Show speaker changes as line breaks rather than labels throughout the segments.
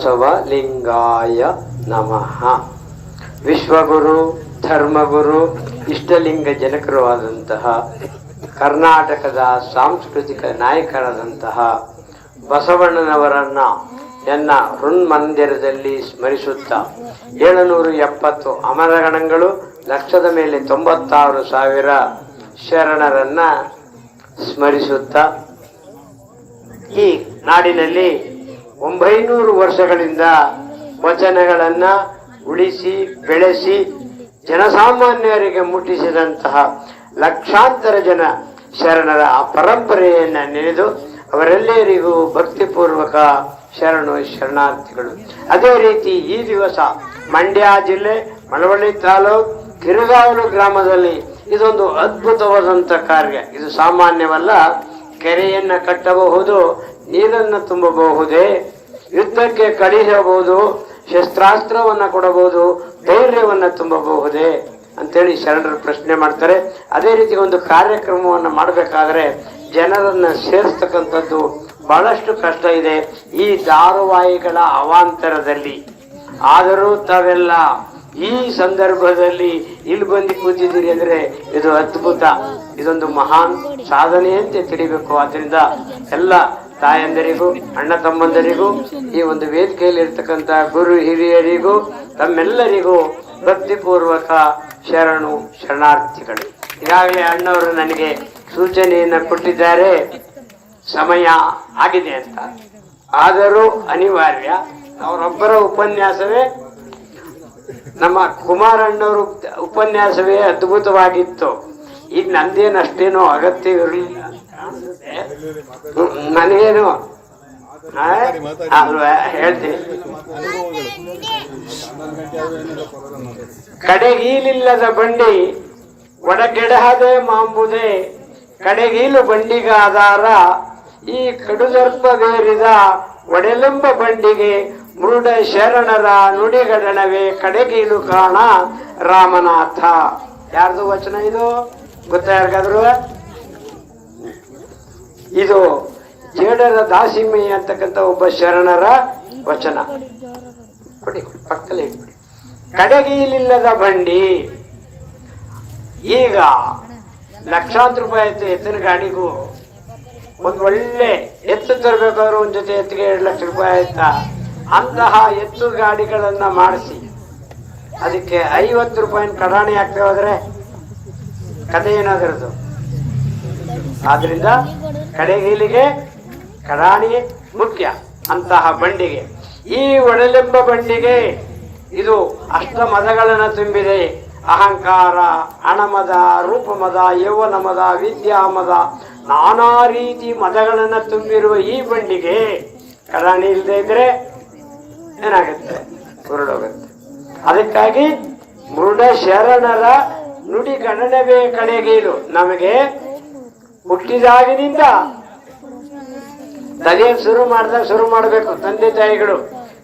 ಬಸವಲಿಂಗಾಯ ನಮಃ. ವಿಶ್ವಗುರು, ಧರ್ಮಗುರು, ಇಷ್ಟಲಿಂಗ ಜನಕರು ಆದಂತಹ, ಕರ್ನಾಟಕದ ಸಾಂಸ್ಕೃತಿಕ ನಾಯಕರಾದಂತಹ ಬಸವಣ್ಣನವರನ್ನ ನನ್ನ ಹೃನ್ಮಂದಿರದಲ್ಲಿ ಸ್ಮರಿಸುತ್ತಾ, ಏಳುನೂರು ಎಪ್ಪತ್ತು ಅಮರಗಣಗಳು, ಲಕ್ಷದ ಮೇಲೆ ತೊಂಬತ್ತಾರು ಸಾವಿರ ಶರಣರನ್ನ ಸ್ಮರಿಸುತ್ತಾ, ಈ ನಾಡಿನಲ್ಲಿ ಒಂಬೈನೂರು ವರ್ಷಗಳಿಂದ ವಚನಗಳನ್ನ ಉಳಿಸಿ, ಬೆಳೆಸಿ, ಜನಸಾಮಾನ್ಯರಿಗೆ ಮುಟ್ಟಿಸಿದಂತಹ ಲಕ್ಷಾಂತರ ಜನ ಶರಣರ ಆ ಪರಂಪರೆಯನ್ನ ನೆನೆದು ಅವರೆಲ್ಲರಿಗೂ ಭಕ್ತಿಪೂರ್ವಕ ಶರಣು ಶರಣಾರ್ಥಿಗಳು. ಅದೇ ರೀತಿ ಈ ದಿವಸ ಮಂಡ್ಯ ಜಿಲ್ಲೆ, ಮಳವಳ್ಳಿ ತಾಲೂಕ್ ಕಿರುಗಾವಲು ಗ್ರಾಮದಲ್ಲಿ ಇದೊಂದು ಅದ್ಭುತವಾದಂಥ ಕಾರ್ಯ. ಇದು ಸಾಮಾನ್ಯವಲ್ಲ, ಕೆರೆಯನ್ನ ಕಟ್ಟಬಹುದು ನೀರನ್ನು ತುಂಬಬಹುದೇ? ಯುದ್ಧಕ್ಕೆ ಕಳಿಸಬಹುದು, ಶಸ್ತ್ರಾಸ್ತ್ರವನ್ನ ಕೊಡಬಹುದು, ಧೈರ್ಯವನ್ನ ತುಂಬಬಹುದೇ? ಅಂತೇಳಿ ಶರಣರು ಪ್ರಶ್ನೆ ಮಾಡ್ತಾರೆ. ಅದೇ ರೀತಿ ಒಂದು ಕಾರ್ಯಕ್ರಮವನ್ನು ಮಾಡಬೇಕಾದ್ರೆ ಜನರನ್ನ ಸೇರಿಸ್ತಕ್ಕಂಥದ್ದು ಬಹಳಷ್ಟು ಕಷ್ಟ ಇದೆ. ಈ ಧಾರಾವಾಹಿಗಳ ಅವಾಂತರದಲ್ಲಿ. ಆದರೂ ತಾವೆಲ್ಲ ಈ ಸಂದರ್ಭದಲ್ಲಿ ಇಲ್ಲಿ ಬಂದು ಕೂತಿದ್ದೀರಿ ಅಂದ್ರೆ ಇದು ಅದ್ಭುತ. ಇದೊಂದು ಮಹಾನ್ ಸಾಧನೆಯಂತೆ ತಿಳಿಬೇಕು. ಆದ್ರಿಂದ ಎಲ್ಲ ತಾಯಂದರಿಗೂ, ಅಣ್ಣ ತಮ್ಮಂದರಿಗೂ, ಈ ಒಂದು ವೇದಿಕೆಯಲ್ಲಿ ಇರ್ತಕ್ಕಂಥ ಗುರು ಹಿರಿಯರಿಗೂ, ತಮ್ಮೆಲ್ಲರಿಗೂ ಭಕ್ತಿಪೂರ್ವಕ ಶರಣು ಶರಣಾರ್ಥಿಗಳು. ಈಗಾಗಲೇ ಅಣ್ಣವರು ನನಗೆ ಸೂಚನೆಯನ್ನ ಕೊಟ್ಟಿದ್ದಾರೆ. ಸಮಯ ಆಗಿದೆ ಅಂತ. ಆದರೂ ಅನಿವಾರ್ಯ, ಅವರೊಬ್ಬರ ಉಪನ್ಯಾಸವೇ ನಮ್ಮ ಕುಮಾರಣ್ಣವರು ಉಪನ್ಯಾಸವೇ ಅದ್ಭುತವಾಗಿತ್ತು. ಈಗ ನಂದೇನು ಅಷ್ಟೇನೋ ಅಗತ್ಯವಿರಲಿಲ್ಲ ನನಗೇನು? ಅಲ್ವಾ ಕಡೆಗೀಲಿಲ್ಲದ ಬಂಡಿ, ಒಡಗೆಡಹದೆ ಮಾಂಬುದೆ ಕಡೆಗೀಲು ಬಂಡಿಗಾದಾರ, ಈ ಕಡುದರ್ಪವೇರಿದ ಒಡೆಲೆಂಬ ಬಂಡಿಗೆ ಮೃಡ ಶರಣರ ನುಡಿಗಡಣವೇ ಕಡೆಗೀಲು ಕಾಣ ರಾಮನಾಥ. ಯಾರ್ದು ವಚನ ಇದು? ಗೊತ್ತಾ ಇದು ಜೇಡರ ದಾಸಿಮೆ ಅಂತಕ್ಕಂಥ ಒಬ್ಬ ಶರಣರ ವಚನ. ಕೊಡಿ ಕೊಡಿ, ಪಕ್ಕದಲ್ಲಿ ಇಟ್ಬಿಡಿ. ಕಡೆಗೀಲಿಲ್ಲದ ಬಂಡಿ. ಈಗ ಲಕ್ಷಾಂತರ ರೂಪಾಯಿ ಆಯ್ತು ಎತ್ತಿನ ಗಾಡಿಗೂ. ಒಂದು ಒಳ್ಳೆ ಎತ್ತು ತರಬೇಕಾದ್ರು ಒಂದ್ ಜೊತೆ ಎತ್ತಿಗೆ ಎರಡು ಲಕ್ಷ ರೂಪಾಯಿ ಆಯ್ತಾ? ಅಂತಹ ಎತ್ತು ಗಾಡಿಗಳನ್ನ ಮಾಡಿಸಿ. ಅದಕ್ಕೆ ಐವತ್ತು ರೂಪಾಯಿನ ಕಡಾಣಿ ಹಾಕ್ತಾ ಹೋದ್ರೆ ಕಥೆ ಏನಾದ್ರದ್ದು? ಆದ್ರಿಂದ ಕಡೆಗೀಲಿಗೆ ಕಡಾಣಿ ಮುಖ್ಯ ಅಂತಹ ಬಂಡಿಗೆ. ಈ ಒಡಲೆಂಬ ಬಂಡಿಗೆ ಇದು ಅಷ್ಟ ಮದಗಳನ್ನು ತುಂಬಿದೆ. ಅಹಂಕಾರ ಅಣಮದ ರೂಪಮದ, ಯೌವನಮದ, ವಿದ್ಯಾಮದ ವಿದ್ಯಾ ಮದ ನಾನಾ ರೀತಿ ಮದಗಳನ್ನು ತುಂಬಿರುವ ಈ ಬಂಡಿಗೆ ಕಡಾಣಿ ಇಲ್ಲದೆ ಇದ್ರೆ ಏನಾಗುತ್ತೆ? ಹೊರಡೋಗುತ್ತೆ ಅದಕ್ಕಾಗಿ ಮೃಢ ಶರಣರ ನುಡಿ ಗಣನವೇ ಕಡೆಗೀಲು. ನಮಗೆ ಹುಟ್ಟಿದಾಗಿನಿಂದ ತಲೆ ಶುರು ಮಾಡಿದಾಗ ಶುರು ಮಾಡಬೇಕು. ತಂದೆ ತಾಯಿಗಳು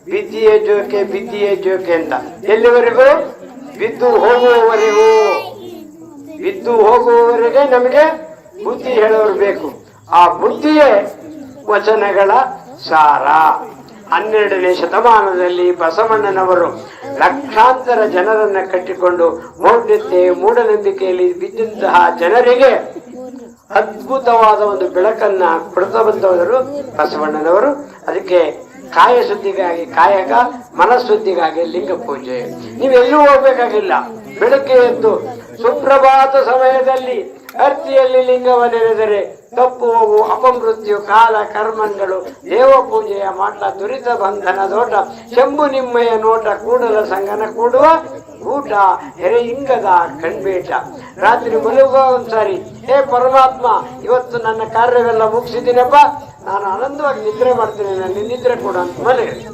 ಬಿದ್ದಿಯೇ ಜೋಕೆ ಬಿದ್ದಿಯೇ ಜೋಕೆ ಅಂತ. ಎಲ್ಲಿವರೆಗೂ? ಬಿದ್ದು ಹೋಗುವವರೆಗೂ. ಬಿದ್ದು ಹೋಗುವವರೆಗೆ ನಮಗೆ ಬುದ್ಧಿ ಹೇಳೋರು ಬೇಕು. ಆ ಬುದ್ಧಿಯೇ ವಚನಗಳ ಸಾರ. ಹನ್ನೆರಡನೇ ಶತಮಾನದಲ್ಲಿ ಬಸವಣ್ಣನವರು ಲಕ್ಷಾಂತರ ಜನರನ್ನ ಕಟ್ಟಿಕೊಂಡು, ಮೌಢ್ಯತೆ, ಮೂಢನಂಬಿಕೆಯಲ್ಲಿ ಬಿದ್ದಂತಹ ಜನರಿಗೆ ಅದ್ಭುತವಾದ ಒಂದು ಬೆಳಕನ್ನ ಕೊಡ್ತಾ ಬಂದವರು ಬಸವಣ್ಣನವರು. ಅದಕ್ಕೆ ಕಾಯ ಶುದ್ಧಿಗಾಗಿ ಕಾಯಕ ಮನಃಶುದ್ಧಿಗಾಗಿ ಲಿಂಗ ಪೂಜೆ. ನೀವೆಲ್ಲೂ ಹೋಗ್ಬೇಕಾಗಿಲ್ಲ. ಬೆಳಗ್ಗೆ ಎದ್ದು ಸುಪ್ರಭಾತ ಸಮಯದಲ್ಲಿ ಅರ್ತಿಯಲ್ಲಿ ಲಿಂಗವನ್ನೆರೆದರೆ ತಪ್ಪು ಹೋಗು, ಅಪಮೃತ್ಯು, ಕಾಲ, ಕರ್ಮಗಳು, ದೇವ ಪೂಜೆಯ ಮಾಟ ದುರಿತ ಬಂಧನ ದೋಟ ಶಂಭು ನಿಮ್ಮಯ ನೋಟ ಕೂಡಲ ಸಂಗನ ಕೂಡುವ ಊಟ ಇಂಗದ ಕಣ್ಬೇಟ. ರಾತ್ರಿ ಮಲಗುವ ಒಂದ್ಸಾರಿ, ಹೇ ಪರಮಾತ್ಮ, ಇವತ್ತು ನನ್ನ ಕಾರ್ಯವೆಲ್ಲ ಮುಗಿಸಿದ್ದೀನಪ್ಪ ನಾನು ಆನಂದವಾಗಿ ನಿದ್ರೆ ಮಾಡ್ತೀನಿ, ನನ್ನ ನಿದ್ರೆ ಕೊಡು ಅಂತ ಮಲಗಿ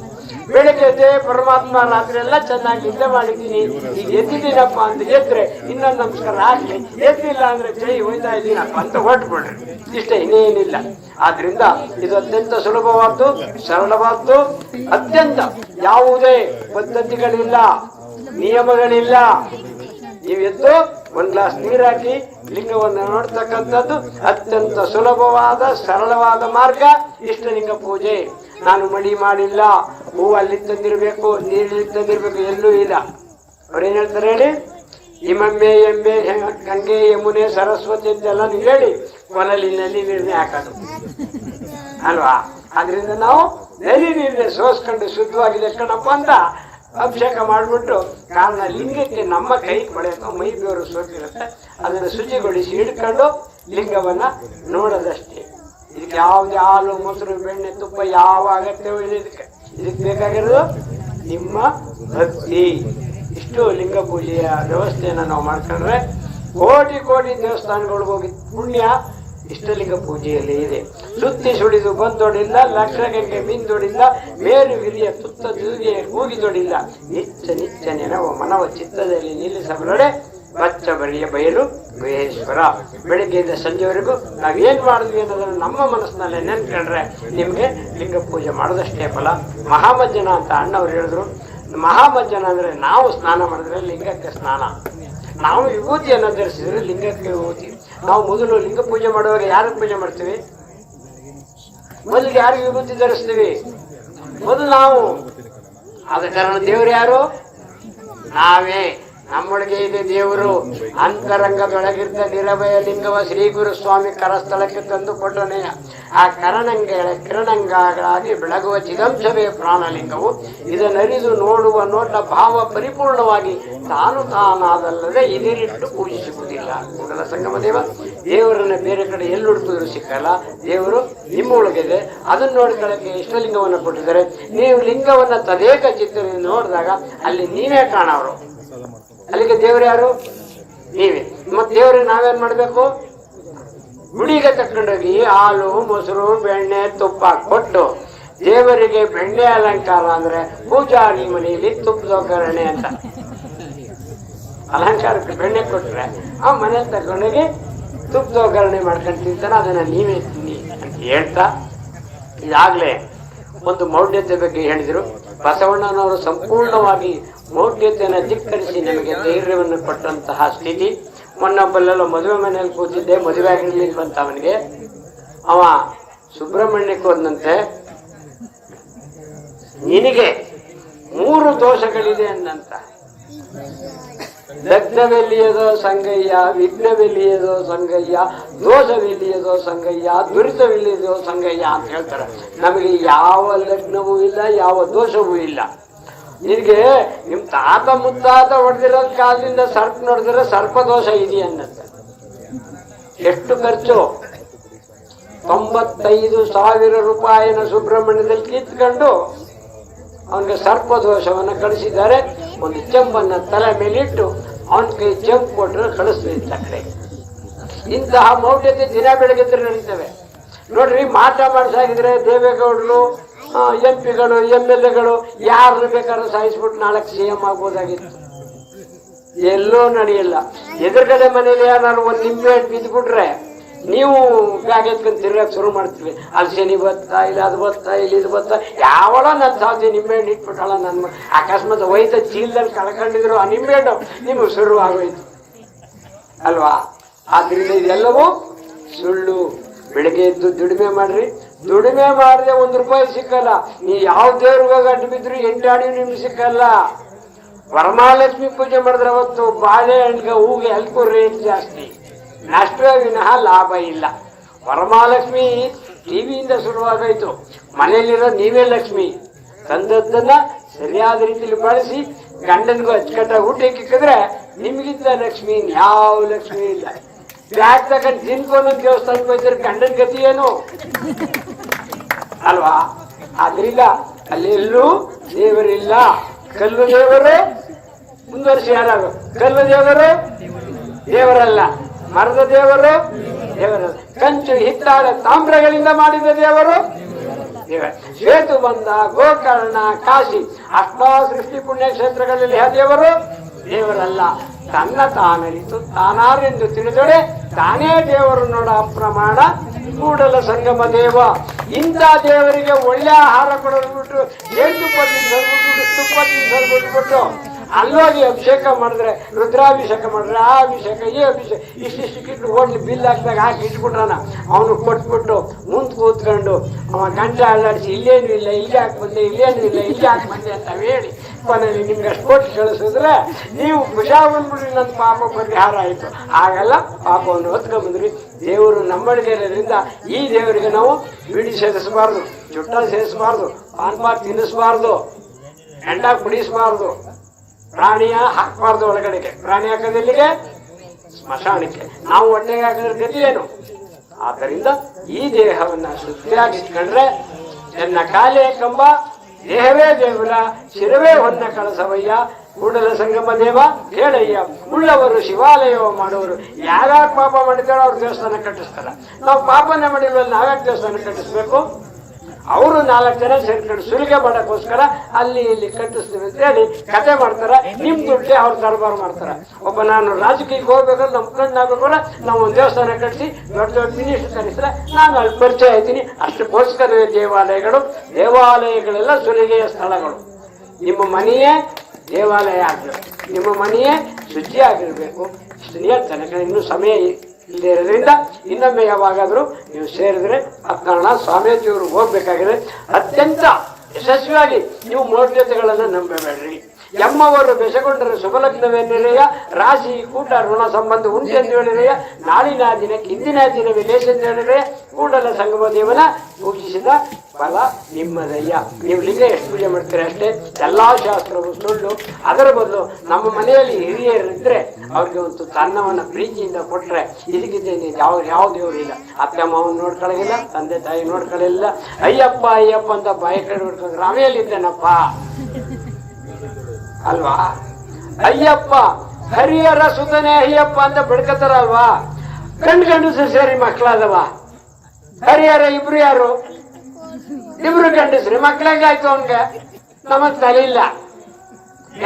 ಬೆಳಿಗ್ಗೆ ಎದ್ದೆ ಪರಮಾತ್ಮ, ರಾತ್ರಿ ಎಲ್ಲ ಚೆನ್ನಾಗಿ ನಿದ್ದೆ ಮಾಡಿದ್ದೀನಿ. ಈಗ ಎದ್ದಿದ್ದೀನಪ್ಪ ಅಂತ ಎದ್ರೆ ಇನ್ನೊಂದು ನಮಸ್ಕಾರ ಆಗಲಿ. ಎದ್ದಿಲ್ಲ ಅಂದ್ರೆ ಜೈ ಹೋಯ್ತಾ ಇದ್ದೀನಪ್ಪ ಅಂತ ಹೊರಟ್ಬಿಡ್ರಿ. ಇಷ್ಟೇ ಇನ್ನೇನಿಲ್ಲ. ಆದ್ರಿಂದ ಇದು ಅತ್ಯಂತ ಸುಲಭವಾದ್ದು, ಸರಳವಾದ್ದು, ಅತ್ಯಂತ ಯಾವುದೇ ಪದ್ಧತಿಗಳಿಲ್ಲ. ನಿಯಮಗಳಿಲ್ಲ. ನೀವೆದ್ದು ಒಂದ್ ಗ್ಲಾಸ್ ನೀರಾಕಿ ಲಿಂಗವನ್ನು ನೋಡ್ತಕ್ಕಂಥದ್ದು ಅತ್ಯಂತ ಸುಲಭವಾದ, ಸರಳವಾದ ಮಾರ್ಗ ಇಷ್ಟಲಿಂಗ ಪೂಜೆ. ನಾನು ಮಡಿ ಮಾಡಿಲ್ಲ. ಹೂ ಅಲ್ಲಿ ತಂದಿರ್ಬೇಕು ನೀರಲ್ಲಿ ತಂದಿರ್ಬೇಕು, ಎಲ್ಲೂ ಇಲ್ಲ. ಅವ್ರೇನ್ ಹೇಳ್ತಾರೆ ಹೇಳಿ? ಹಿಮಮ್ಮೆ ಎಮ್ಮೆ ಗಂಗೆ ಯಮುನೆ ಸರಸ್ವತಿ ಅಂತೆಲ್ಲ ನೀವು ಹೇಳಿ ಕೊಲಲಿನಲ್ಲಿ ನೀರನ್ನೇ ಹಾಕೋದು. ಅಲ್ವಾ? ಅದರಿಂದ ನಾವು ನದಿ ನೀರನ್ನೇ ಸೋಸ್ಕೊಂಡು ಶುದ್ಧವಾಗಿದೆ ಕಣಪ್ಪ ಅಂತ ಅಭಿಷೇಕ ಮಾಡಿಬಿಟ್ಟು ಕಾರಣ ಲಿಂಗಕ್ಕೆ ನಮ್ಮ ಕೈ ಕೊಳೆಯೋ ಮೈ ಬೇರು ಸೋತಿರುತ್ತೆ. ಅದನ್ನು ಶುಚಿಗೊಳಿಸಿ ಹಿಡ್ಕೊಂಡು ಲಿಂಗವನ್ನ ನೋಡೋದಷ್ಟೇ. ಇದಕ್ಕೆ ಯಾವುದೇ ಹಾಲು, ಮೊಸರು, ಬೆಣ್ಣೆ, ತುಪ್ಪ ಯಾವ ಅಗತ್ಯವೂ ಇಲ್ಲ ಇದಕ್ಕೆ. ಇದಕ್ಕೆ ಬೇಕಾಗಿರೋದು ನಿಮ್ಮ ಭಕ್ತಿ. ಇಷ್ಟು ಲಿಂಗ ಪೂಜೆಯ ವ್ಯವಸ್ಥೆಯನ್ನು ನಾವು ಮಾಡ್ಕೊಂಡ್ರೆ ಕೋಟಿ ಕೋಟಿ ದೇವಸ್ಥಾನಗಳಿಗೆ ಹೋಗಿ ಪುಣ್ಯ ಇಷ್ಟಲಿಂಗ ಪೂಜೆಯಲ್ಲಿ ಇದೆ. ಸುತ್ತಿ ಸುಡಿದು ಬಂದೊಡಿಲ್ಲ ಲಕ್ಷ ಗಂಗೆ ಮಿಂದೊಡಿಲ್ಲ ಮೇರು ವಿರಿಯ ತುತ್ತ ತುದಿಯ ಕೂಗಿದೊಡಿಲ್ಲ ನಿಚ್ಚ ನಿಚ್ಚ ನೆನವ ಮನವ ಚಿತ್ತದಲ್ಲಿ ನಿಲ್ಲಿಸಬರಡೆ ಬಚ್ಚ ಬರಿಯ ಬಯಲು ಗುಹೇಶ್ವರ ಬೆಳಿಗ್ಗೆಯಿಂದ ಸಂಜೆವರೆಗೂ ನಾವೇನ್ ಮಾಡಿದ್ವಿ ಅನ್ನೋದನ್ನು ನಮ್ಮ ಮನಸ್ಸಿನಲ್ಲಿ ನೆನ್ಕೊಂಡ್ರೆ ನಿಮ್ಗೆ ಲಿಂಗ ಪೂಜೆ ಮಾಡೋದಷ್ಟೇ ಫಲ. ಮಹಾಮಜ್ಜನ ಅಂತ ಅಣ್ಣವ್ರು ಹೇಳಿದ್ರು. ಮಹಾಮಜ್ಜನ ಅಂದ್ರೆ ನಾವು ಸ್ನಾನ ಮಾಡಿದ್ರೆ ಲಿಂಗಕ್ಕೆ ಸ್ನಾನ. ನಾವು ವಿಭೂತಿಯನ್ನು ಧರಿಸಿದ್ರೆ ಲಿಂಗಕ್ಕೆ ವಿಭೂತಿ. ನಾವು ಮೊದಲು ಲಿಂಗ ಪೂಜೆ ಮಾಡುವಾಗ ಯಾರು ಪೂಜೆ ಮಾಡ್ತೀವಿ? ಮೊದಲಿಗೆ ಯಾರು ವಿಭೂತಿ ಧರಿಸ್ತೀವಿ? ಮೊದಲು ನಾವು. ಆದ ಕಾರಣ ದೇವರು ಯಾರು? ನಾವೇ. ನಮ್ಮೊಳಗೆ ಇದೆ ದೇವರು. ಅಂತರಂಗದೊಳಗಿದ್ದ ನಿರಭಯ ಲಿಂಗವ ಶ್ರೀ ಗುರು ಸ್ವಾಮಿ ಕರಸ್ಥಳಕ್ಕೆ ತಂದು ಕೊಟ್ಟನೆ ಆ ಕರಣಂಗಳ, ಕಿರಣಂಗಗಳಾಗಿ ಬೆಳಗುವ ಚಿದಂಶವೇ ಪ್ರಾಣಲಿಂಗವು. ಇದನ್ನರಿದು ನೋಡುವ ನೋಟ ಭಾವ ಪರಿಪೂರ್ಣವಾಗಿ ತಾನು ತಾನಾದಲ್ಲದೆ ಇದಿರಿಟ್ಟು ಪೂಜಿಸುವುದಿಲ್ಲ. ಕೂಡಲ ಸಂಗಮ ದೇವ, ದೇವರನ್ನ ಬೇರೆ ಕಡೆ ಎಲ್ಲಿ ಹುಡುಕಿದ್ರು ಸಿಕ್ಕಲ್ಲ. ದೇವರು ನಿಮ್ಮೊಳಗಿದೆ. ಅದನ್ನು ನೋಡಿಕೊಳ್ಳಕ್ಕೆ ಇಷ್ಟಲಿಂಗವನ್ನು ಕೊಟ್ಟಿದ್ದಾರೆ. ನೀವು ಲಿಂಗವನ್ನು ತದೇಕ ಚಿತ್ರದಿಂದ ನೋಡಿದಾಗ ಅಲ್ಲಿ ನೀವೇ ಕಾಣೋರು ಅಲ್ಲಿಗೆ ದೇವ್ರು ಯಾರು? ನೀವೇ. ಮತ್ತೆ ದೇವರಿಗೆ ನಾವೇನ್ ಮಾಡ್ಬೇಕು? ಗುಡಿಗೆ ತಕೊಂಡೋಗಿ ಹಾಲು, ಮೊಸರು, ಬೆಣ್ಣೆ, ತುಪ್ಪ ಕೊಟ್ಟು ದೇವರಿಗೆ ಬೆಣ್ಣೆ ಅಲಂಕಾರ ಅಂದ್ರೆ ಪೂಜಾರಿ ಮನೆಯಲ್ಲಿ ತುಪ್ಪದೋಕರಣೆ ಅಂತ. ಅಲಂಕಾರಕ್ಕೆ ಬೆಣ್ಣೆ ಕೊಟ್ರೆ ಆ ಮನೆ ತಗೊಂಡೋಗಿ ತುಪ್ಪದೋಕರಣೆ ಮಾಡ್ಕೊಂಡು ತಿಂತಾನೆ ಅದನ್ನ ನೀವೇ ತಿನ್ನಿ ಅಂತ ಹೇಳ್ತಾ ಇದಾಗ್ಲೇ ಒಂದು ಮೌಢ್ಯತೆ ಬಗ್ಗೆ ಹೇಳಿದರು. ಬಸವಣ್ಣನವರು ಸಂಪೂರ್ಣವಾಗಿ ಮೌಢ್ಯತೆಯನ್ನು ಧಿಕ್ಕರಿಸಿ ನಮಗೆ ಧೈರ್ಯವನ್ನು ಕೊಟ್ಟಂತಹ ಸ್ಥಿತಿ. ಮೊನ್ನೊಬ್ಬಲ್ಲೆಲ್ಲ ಮದುವೆ ಮನೆಯಲ್ಲಿ ಕೂತಿದ್ದೆ, ಮದುವೆ ಆಗಿರ್ಲಿಕ್ಕೆ ಅಂತ ಅವನಿಗೆ. ಅವ ಸುಬ್ರಹ್ಮಣ್ಯಕ್ಕೆ ಹೋದಂತೆ ನಿನಗೆ ಮೂರು ದೋಷಗಳಿದೆ ಅಂದಂತ. ದಗ್ಧವೆಲ್ಲಿಯದೋ ಸಂಗಯ್ಯ, ವಿಘ್ನವೆಲ್ಲಿಯದೋ ಸಂಗಯ್ಯ, ದೋಷವೆಲ್ಲಿಯದೋ ಸಂಗಯ್ಯ, ದುರಿತವಿಲ್ಲಿಯದೋ ಸಂಗಯ್ಯ ಅಂತ ಹೇಳ್ತಾರೆ. ನಮಗೆ ಯಾವ ಲಗ್ನವೂ ಇಲ್ಲ, ಯಾವ ದೋಷವೂ ಇಲ್ಲ. ನಿನಗೆ ನಿಮ್ ತಾತ ಮುತ್ತಾತ ಹೊಡೆದಿರೋ ಕಾಲದಿಂದ ಸರ್ಪ ನೋಡಿದ್ರೆ ಸರ್ಪ ದೋಷ ಇದೆ ಅನ್ನತ್ತೆ. ಎಷ್ಟು ಖರ್ಚು? ತೊಂಬತ್ತೈದು ಸಾವಿರ ರೂಪಾಯಿನ ಸುಬ್ರಹ್ಮಣ್ಯದಲ್ಲಿ ಕಿತ್ಕೊಂಡು ಅವನಿಗೆ ಸರ್ಪ ದೋಷವನ್ನು ಕಳಿಸಿದ್ದಾರೆ. ಒಂದು ಚೆಂಬನ್ನ ತಲೆ ಮೇಲಿಟ್ಟು ಅವನ ಕೈ ಚೆಂಬು ಕೊಟ್ಟರೆ ಕಡೆ. ಇಂತಹ ಮೌಢ್ಯತೆ ದಿನ ಬೆಳಗ್ಗೆ ನಡೀತವೆ. ನೋಡ್ರಿ ಮಾಟ ಮಾಡಿಸಾಗಿದ್ರೆ ದೇವೇಗೌಡರು ಎಂ ಪಿಗಳು ಎಂ ಎಲ್ ಎಗಳು ಯಾರು ಬೇಕಾದ್ರೂ ಸಾಯಿಸ್ಬಿಟ್ಟು ನಾಲ್ಕು ಸಿ ಎಂ ಆಗ್ಬೋದಾಗಿತ್ತು. ಎಲ್ಲೂ ನಡೆಯಲ್ಲ. ಎದುರುಗಡೆ ಮನೇಲಿ ನಾನು ಒಂದು ನಿಂಬೆ ಬಿದ್ದುಬಿಟ್ರೆ ನೀವು ಬ್ಯಾಗ್ ಎತ್ಕೊಂಡು ತಿರ್ಗಕ್ಕೆ ಶುರು ಮಾಡ್ತೀವಿ. ಅಲ್ಲಿ ಶನಿ ಬತ್ತಾ ಇಲ್ಲ, ಅದು ಬತ್ತಾ ಇಲ್ಲಿ, ಇದು ಬತ್ತಾ ಯಾವಳ ನನ್ನ ಸಾಧ್ಯ ನಿಂಬೆ ಹಣ್ಣು ಇಟ್ಬಿಟ್ಟಾಳ ನನ್ನ ಅಕಸ್ಮಾತ್ ಒಯ್ತ ಚೀಲದಲ್ಲಿ ಕಳ್ಕೊಂಡಿದ್ರು ಆ ನಿಂಬೆ ಹಣ್ಣು ನಿಮಗೆ ಶುರು ಆಗೋಯ್ತು. ಅಲ್ವಾ? ಆದ್ರಿಂದ ಇದೆಲ್ಲವೂ ಸುಳ್ಳು. ಬೆಳಿಗ್ಗೆ ಎದ್ದು ದುಡಿಮೆ ಮಾಡ್ರಿ. ದುಡಿಮೆ ಮಾಡಿದೆ ಒಂದ್ ರೂಪಾಯಿ ಸಿಕ್ಕಲ್ಲ. ನೀ ಯಾವ ದೇವ್ರಿಗೆ ಅಡ್ಡ ಬಿದ್ರು ಎಂಟಾಡಿ ನಿಮ್ಗೆ ಸಿಕ್ಕಲ್ಲ. ವರಮಹಾಲಕ್ಷ್ಮಿ ಪೂಜೆ ಮಾಡಿದ್ರೆ ಅವತ್ತು ಬಾಳೆಹಣ್ಣಿಗೆ ಹೂಗೆ ಹೆಲ್ಪ್ ರೇಟ್ ಜಾಸ್ತಿ. ನಷ್ಟವೇ ವಿನಃ ಲಾಭ ಇಲ್ಲ. ವರಮಹಾಲಕ್ಷ್ಮಿ ಟಿವಿಯಿಂದ ಶುರುವಾಗೋಯ್ತು. ಮನೆಯಲ್ಲಿರೋ ನೀವೇ ಲಕ್ಷ್ಮಿ. ತಂದದ್ದನ್ನ ಸರಿಯಾದ ರೀತಿಯಲ್ಲಿ ಬಳಸಿ ಗಂಡನಿಗೂ ಅಚ್ಚುಕಟ್ಟಾಗಿ ಊಟಕ್ಕೆ ಇಕ್ಕಿದ್ರೆ ನಿಮ್ಗಿಂತ ಲಕ್ಷ್ಮಿ ಯಾವ ಲಕ್ಷ್ಮಿ ಇಲ್ಲ. ಬ್ಯಾಗ್ ತಗೊಂಡು ದೇವಸ್ಥಾನಕ್ಕೆ ಹೋಯ್ತಾರೆ ಗಂಡನ ಗತಿ ಏನು? ಅಲ್ವಾ? ಆದ್ರಿಲ್ಲ ಅಲ್ಲೆಲ್ಲೂ ದೇವರಿಲ್ಲ. ಕಲ್ಲು ದೇವರೇ? ಮುಂದುವರ್ಷ ಯಾರು ಕಲ್ಲು ದೇವರು? ದೇವರಲ್ಲ. ಮರದ ದೇವರು? ದೇವರಲ್ಲ. ಕಂಚು, ಹಿತ್ತಾಳ, ತಾಮ್ರಗಳಿಂದ ಮಾಡಿದ ದೇವರು ದೇವ ಶ್ವೇತು ಬಂದ ಗೋಕರ್ಣ, ಕಾಶಿ. ಅಷ್ಟಾ ಸೃಷ್ಟಿ ಪುಣ್ಯ ಕ್ಷೇತ್ರಗಳಲ್ಲಿ ಯಾವ ದೇವರು ದೇವರಲ್ಲ. ತನ್ನ ತಾನರಿತು ತಾನಾರೆಂದು ತಿಳಿದೊಡೆ ತಾನೇ ದೇವರು ನೋಡ ಅಪ್ರಮಾಣ ಕೂಡಲ ಸಂಗಮ ದೇವ. ಇಂಥ ದೇವರಿಗೆ ಒಳ್ಳೆ ಆಹಾರ ಕೊಡಲು ಬಿಟ್ಟು ಏನು ತುಪ್ಪ ತಿನ್ಸಲ್ಬಿಟ್ಟು ತುಪ್ಪ ತಿನ್ಸಲ್ಬಿಟ್ಬಿಟ್ಟು ಅಲ್ಲೋಗಿ ಅಭಿಷೇಕ ಮಾಡಿದ್ರೆ, ರುದ್ರಾಭಿಷೇಕ ಮಾಡಿದ್ರೆ, ಆ ಅಭಿಷೇಕ, ಈ ಅಭಿಷೇಕ, ಇಷ್ಟಿಷ್ಟು ಕಿಟ್ಟು ಹೋಗ್ಲಿ ಬಿಲ್ ಹಾಕಿದಾಗ ಹಾಕಿ ಇಟ್ಬಿಟ್ರಾನ. ಅವನು ಕೊಟ್ಬಿಟ್ಟು ಮುಂದೆ ಕೂತ್ಕೊಂಡು ಅವ ಗಂಟ ಅಲ್ಲಾಡಿಸಿ, ಇಲ್ಲೇನು ಇಲ್ಲ, ಇಲ್ಲಿ ಹಾಕಿ ಬಂದೆ, ಇಲ್ಲೇನು ಇಲ್ಲ, ಇಲ್ಲಿ ಹಾಕಿ ಬಂದೆ ಅಂತ ಹೇಳಿ ಕೊನೆಯಲ್ಲಿ ನಿಮ್ಗೆ ಅಷ್ಟು ಕೊಟ್ಟು ಕಳಿಸಿದ್ರೆ ನೀವು ಖುಷಾ ಬಂದ್ಬಿಡ್ರಿ ನನ್ನ ಪಾಪ ಪರಿಹಾರ ಆಯಿತು. ಆಗೆಲ್ಲ ಪಾಪವನ್ನು ಹೊತ್ಕೊಂಡ್ಬಂದ್ರಿ ದೇವರು ನಮ್ಮೊಳಗೆ ಇರೋದ್ರಿಂದ ಈ ದೇವರಿಗೆ ನಾವು ಬಿಡಿ ಸೇರಿಸಬಾರ್ದು ಚುಟ್ಟ ಸೇರಿಸಬಾರ್ದು ಪಾನ್ಪಾತ್ ತಿನ್ನಿಸಬಾರ್ದು ಹೆಂಡ ಕುಡಿಸಬಾರ್ದು. ಪ್ರಾಣಿಯ ಹಾಕಬಾರ್ದು ಒಳಗಡೆಗೆ. ಪ್ರಾಣಿ ಹಾಕೋದಿಲ್ಲಿಗೆ ಸ್ಮಶಾನಕ್ಕೆ. ನಾವು ಹೊಟ್ಟೆಗೆ ಹಾಕಿದ್ರೆ ಗತಿ ಆದ್ದರಿಂದ ಈ ದೇಹವನ್ನ ಶುದ್ಧಿಯಾಗಿಟ್ಕೊಂಡ್ರೆ ನನ್ನ ಕಾಲೇ ಕಂಬ, ದೇಹವೇ ದೇವರ, ಶಿರವೇ ಹೊನ್ನ ಕಳಸವಯ್ಯ, ಕೂಡಲ ಸಂಗಮ ದೇವ, ಹೇಳಯ್ಯ ಉಳ್ಳವರು ಶಿವಾಲಯ ಮಾಡುವರು ಯಾರ್ಯಾರು ಪಾಪ ಮಾಡಿದಾರೋ ಅವ್ರ ದೇವಸ್ಥಾನ ಕಟ್ಟಿಸ್ತಾರ. ನಾವು ಪಾಪನೇ ಮಾಡಿಲ್ವಲ್ಲ, ನಾವ್ಯಾಕೆ ದೇವಸ್ಥಾನ ಕಟ್ಟಿಸ್ಬೇಕು? ಅವರು ನಾಲ್ಕು ಜನ ಸೇರ್ಕೊಂಡು ಸುಲಿಗೆ ಮಾಡೋಕ್ಕೋಸ್ಕರ ಅಲ್ಲಿ ಇಲ್ಲಿ ಕಟ್ಟಿಸ್ತೀವಿ ಅಂತ ಹೇಳಿ ಕತೆ ಮಾಡ್ತಾರೆ. ನಿಮ್ ದುಡ್ಡೇ ಅವ್ರು ದರ್ಬಾರ್ ಮಾಡ್ತಾರೆ. ಒಬ್ಬ ನಾನು ರಾಜಕೀಯಕ್ಕೆ ಹೋಗ್ಬೇಕಾದ್ರೆ ನಮ್ಮ ಕಣ್ಣಾಗಬೇಕಲ್ಲ ನಾವು ಒಂದು ದೇವಸ್ಥಾನ ಕಟ್ಟಿಸಿ ದೊಡ್ಡ ದೊಡ್ಡ ಮಿನಿಸ್ಟರ್ ಕರೆಸಿದ್ರೆ ನಾನು ಅಲ್ಲಿ ಪರಿಚಯ ಆಯ್ತೀನಿ. ಅಷ್ಟಕ್ಕೋಸ್ಕರವೇ ದೇವಾಲಯಗಳು, ದೇವಾಲಯಗಳೆಲ್ಲ ಸುಲಿಗೆಯ ಸ್ಥಳಗಳು. ನಿಮ್ಮ ಮನೆಯೇ ದೇವಾಲಯ ಆಗಬೇಕು. ನಿಮ್ಮ ಮನೆಯೇ ಶುಚಿ ಆಗಿರಬೇಕು ಇಷ್ಟು ಹೇಳ್ತಾನೆ ಇನ್ನು ಸಮಯ ಇಲ್ಲದೆ ಇರೋದ್ರಿಂದ ಇನ್ನೊಮ್ಮೆ ಯಾವಾಗಾದರೂ ನೀವು ಸೇರಿದ್ರೆ ಕಾರಣ ಸ್ವಾಮೀಜಿಯವರು ಹೋಗ್ಬೇಕಾಗಿದೆ. ಅತ್ಯಂತ ಯಶಸ್ವಿಯಾಗಿ ನೀವು ಮೌಢ್ಯತೆಗಳನ್ನು ನಂಬಬೇಡ್ರಿ. ಎಮ್ಮವರು ಬೆಸಗೊಂಡರೆ ಶುಭಲಗ್ನವೇನಿರೆಯ ರಾಶಿ, ಕೂಟ, ಋಣ ಸಂಬಂಧ ಉಂಟೆಂದು ಹೇಳಿರೆಯ ನಾಳಿನ ದಿನಕ್ಕೆ ಇಂದಿನ ದಿನವೇ ಎಂದು ಹೇಳಿರೆಯ ಕೂಡಲ ಸಂಗಮ ದೇವನ ಪೂಜಿಸಿದ ಫಲ ನಿಮ್ಮದಯ್ಯ. ನೀವು ಲಿಂಗ ಎಷ್ಟು ಪೂಜೆ ಮಾಡ್ತೀರಾ ಅಷ್ಟೇ. ಎಲ್ಲಾ ಶಾಸ್ತ್ರವು ಸುಳ್ಳು. ಅದರ ಬದಲು ನಮ್ಮ ಮನೆಯಲ್ಲಿ ಹಿರಿಯರಿದ್ರೆ ಅವ್ರಿಗೆ ಒಂದು ತನ್ನವನ್ನ ಪ್ರೀತಿಯಿಂದ ಕೊಟ್ರೆ ಇದಕ್ಕಿಂತ ಯಾವ ಯಾವ ದೇವರು ಇಲ್ಲ. ಅಪ್ಪ ಮಾವನ್ ನೋಡ್ಕೊಳ್ಳೋದಿಲ್ಲ, ತಂದೆ, ತಾಯಿ ನೋಡ್ಕೊಳ್ಳಿಲ್ಲ ಅಯ್ಯಪ್ಪ ಅಯ್ಯಪ್ಪ ಅಂತ ಬಾಯಿ ಕಡೆ ನೋಡ್ಕೊಂಡು ರಾಮೆಯಲ್ಲಿದ್ದೇನಪ್ಪ ಅಲ್ವಾ? ಅಯ್ಯಪ್ಪ ಹರಿಯರ ಸುತನೇ ಅಯ್ಯಪ್ಪ ಅಂತ ಬಿಡ್ಕತ್ತಾರಲ್ವಾ? ಗಂಡು ಗಂಡು ಸೇರಿ ಮಕ್ಕಳಾದವ. ಹರಿಹರ ಇಬ್ರು ಯಾರು? ಇಬ್ರು ಗಂಡಸ್ರಿ ಮಕ್ಳಂಗಾಯ್ತು ಅವನ್ಗೆ. ನಮಗ್ ತಲೆ ಇಲ್ಲ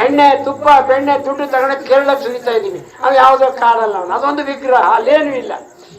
ಎಣ್ಣೆ, ತುಪ್ಪ, ಬೆಣ್ಣೆ, ದುಡ್ಡು ತಗೊಂಡು ಕೇರಳಕ್ಕೆ ಸುರಿತಾ ಇದ್ದೀವಿ ಅವ್ ಯಾವ್ದೋ ಕಾಡಲ್ಲ ಅವನು. ಅದೊಂದು ವಿಗ್ರಹ. ಅಲ್ಲೇನು ಇಲ್ಲ.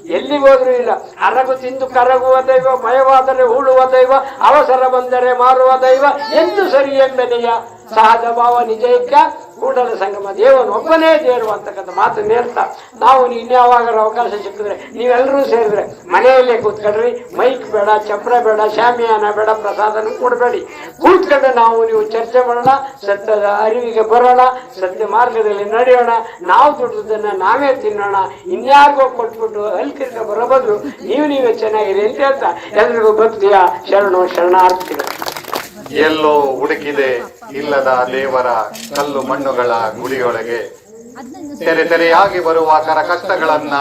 ಎಲ್ಲಿಗೆ ಹೋದ್ರೂ ಇಲ್ಲ. ಅರಗು ತಿಂದು ಕರಗುವ ದೈವ, ಭಯವಾದರೆ ಹೂಳುವ ದೈವ, ಅವಸರ ಬಂದರೆ ಮಾರುವ ದೈವ. ಎಂದು ಸರಿ ಎಂಬೆನೆಯ ಸಹಜ ಭಾವ ನಿಜೈಕ್ಯ ಕೂಡಲ ಸಂಗಮ ದೇವನು ಒಬ್ಬನೇ ದೇವರು ಅಂತಕ್ಕಂಥ ಮಾತು ಹೇಳ್ತಾ ನಾವು ಇನ್ಯಾವಾಗ ಅವಕಾಶ ಸಿಕ್ಕಿದ್ರೆ ನೀವೆಲ್ಲರೂ ಸೇರಿದ್ರೆ ಮನೆಯಲ್ಲೇ ಕೂತ್ಕೊಳ್ರಿ ಮೈಕ್ ಬೇಡ, ಚಪ್ರ ಬೇಡ ಶಾಮಿಯಾನ ಬೇಡ, ಪ್ರಸಾದನೂ ಕೊಡಬೇಡಿ. ಕೂತ್ಕೊಂಡು ನಾವು ನೀವು ಚರ್ಚೆ ಮಾಡೋಣ, ಸತ್ಯದ ಅರಿವಿಗೆ ಬರೋಣ, ಸತ್ಯ ಮಾರ್ಗದಲ್ಲಿ ನಡೆಯೋಣ. ನಾವು ದುಡ್ಡದನ್ನ ನಾವೇ ತಿನ್ನೋಣ. ಇನ್ಯಾರಿಗೋ ಕೊಟ್ಬಿಟ್ಟು ಅಲ್ಕಿರ್ಕ ಬರೋ ಬದಲು ನೀವು ನೀವೇ ಚೆನ್ನಾಗಿರಿ ಅಂತ ಹೇಳ್ತಾ ಎಲ್ರಿಗೂ ಭಕ್ತಿಯ ಶರಣು ಶರಣಾರ್ಥಿಗಳು.
ಎಲ್ಲೋ ಹುಡುಕಿದೆ ಇಲ್ಲದ ದೇವರ ಕಲ್ಲು ಮಣ್ಣುಗಳ ಗುಡಿಯೊಳಗೆ. ತೆರೆ ತೆರೆಯಾಗಿ ಬರುವ ಕರಕಷ್ಟಗಳನ್ನ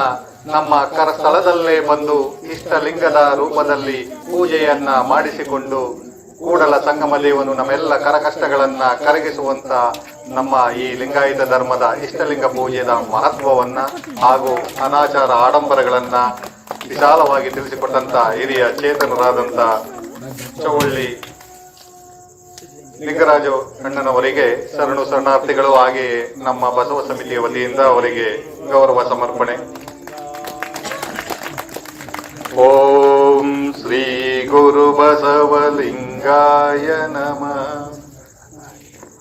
ನಮ್ಮ ಕರಸ್ಥಳದಲ್ಲೇ ಬಂದು ಇಷ್ಟಲಿಂಗದ ರೂಪದಲ್ಲಿ ಪೂಜೆಯನ್ನ ಮಾಡಿಸಿಕೊಂಡು ಕೂಡಲ ಸಂಗಮ ದೇವನು ನಮ್ಮೆಲ್ಲ ಕರಕಷ್ಟಗಳನ್ನ ಕರಗಿಸುವಂತ ನಮ್ಮ ಈ ಲಿಂಗಾಯತ ಧರ್ಮದ ಇಷ್ಟಲಿಂಗ ಪೂಜೆಯ ಮಹತ್ವವನ್ನ ಹಾಗೂ ಅನಾಚಾರ ಆಡಂಬರಗಳನ್ನ ವಿಶಾಲವಾಗಿ ತಿಳಿಸಿಕೊಟ್ಟಂತ ಹಿರಿಯ ಚೇತನರಾದಂತ ಚೌಳ್ಳಿ ಲಿಂಗರಾಜು ಅಣ್ಣನವರಿಗೆ ಶರಣು ಶರಣಾರ್ಥಿಗಳು ಹಾಗೆಯೇ ನಮ್ಮ ಬಸವ ಸಮಿತಿಯ ವತಿಯಿಂದ ಅವರಿಗೆ ಗೌರವ ಸಮರ್ಪಣೆ. ಓಂ ಶ್ರೀ ಗುರು ಬಸವಲಿಂಗಾಯ ನಮಃ.